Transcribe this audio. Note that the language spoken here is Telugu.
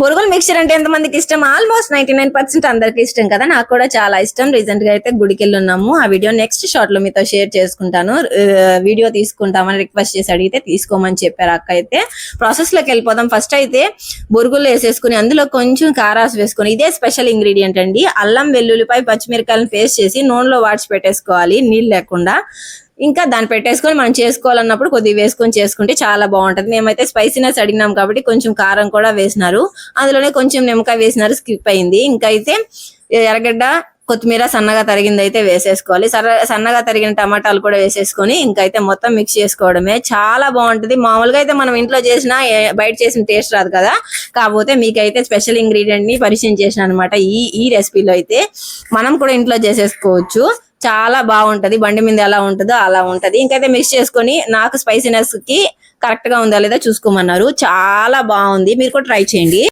బొరుగుల మిక్చర్ అంటే ఎంతమందికి ఇష్టం? ఆల్మోస్ట్ నైన్టీ నైన్ పర్సెంట్ అందరికి ఇష్టం కదా? నాకు కూడా చాలా ఇష్టం. రీసెంట్గా అయితే గుడికి ఉన్నాము ఆ వీడియో నెక్స్ట్ షార్ట్లో మీతో షేర్ చేసుకుంటాను. వీడియో తీసుకుంటామని రిక్వెస్ట్ చేసి అడిగితే తీసుకోమని చెప్పారు అక్క అయితే. ప్రాసెస్లోకి వెళ్ళిపోదాం. ఫస్ట్ అయితే బొరుగులు వేసేసుకుని అందులో కొంచెం కారాస్ వేసుకొని ఇదే స్పెషల్ ఇంగ్రీడియంట్ అండి. అల్లం వెల్లుల్లిపై పచ్చిమిరకాయలను పేస్ట్ చేసి నూనెలో వాడ్చి పెట్టేసుకోవాలి. నీళ్ళు లేకుండా. ఇంకా దాన్ని పెట్టేసుకొని మనం చేసుకోవాలన్నప్పుడు కొద్దిగా వేసుకొని చేసుకుంటే చాలా బాగుంటది. మేమైతే స్పైసీనెస్ అడిగినాం కాబట్టి కొంచెం కారం కూడా వేసినారు. అందులోనే కొంచెం నిమ్మకాయ వేసినారు స్కిప్ అయింది. ఇంకా అయితే ఎర్రగడ్డ కొత్తిమీర సన్నగా తరిగింది అయితే వేసేసుకోవాలి. సర సన్నగా తరిగిన టమాటాలు కూడా వేసేసుకొని ఇంకైతే మొత్తం మిక్స్ చేసుకోవడమే. చాలా బాగుంటది. మామూలుగా అయితే మనం ఇంట్లో చేసిన బయట చేసిన టేస్ట్ రాదు కదా. కాకపోతే మీకైతే స్పెషల్ ఇంగ్రీడియంట్ని పరిచయం చేసిన అనమాట ఈ ఈ రెసిపీలో అయితే. మనం కూడా ఇంట్లో చేసేసుకోవచ్చు. చాలా బాగుంటది. బండి మీద ఎలా ఉంటుందో అలా ఉంటది. ఇంకైతే మిక్స్ చేసుకొని నాకు స్పైసీనెస్కి కరెక్ట్గా ఉందా లేదా చూసుకోమన్నారు. చాలా బాగుంది. మీరు కూడా ట్రై చేయండి.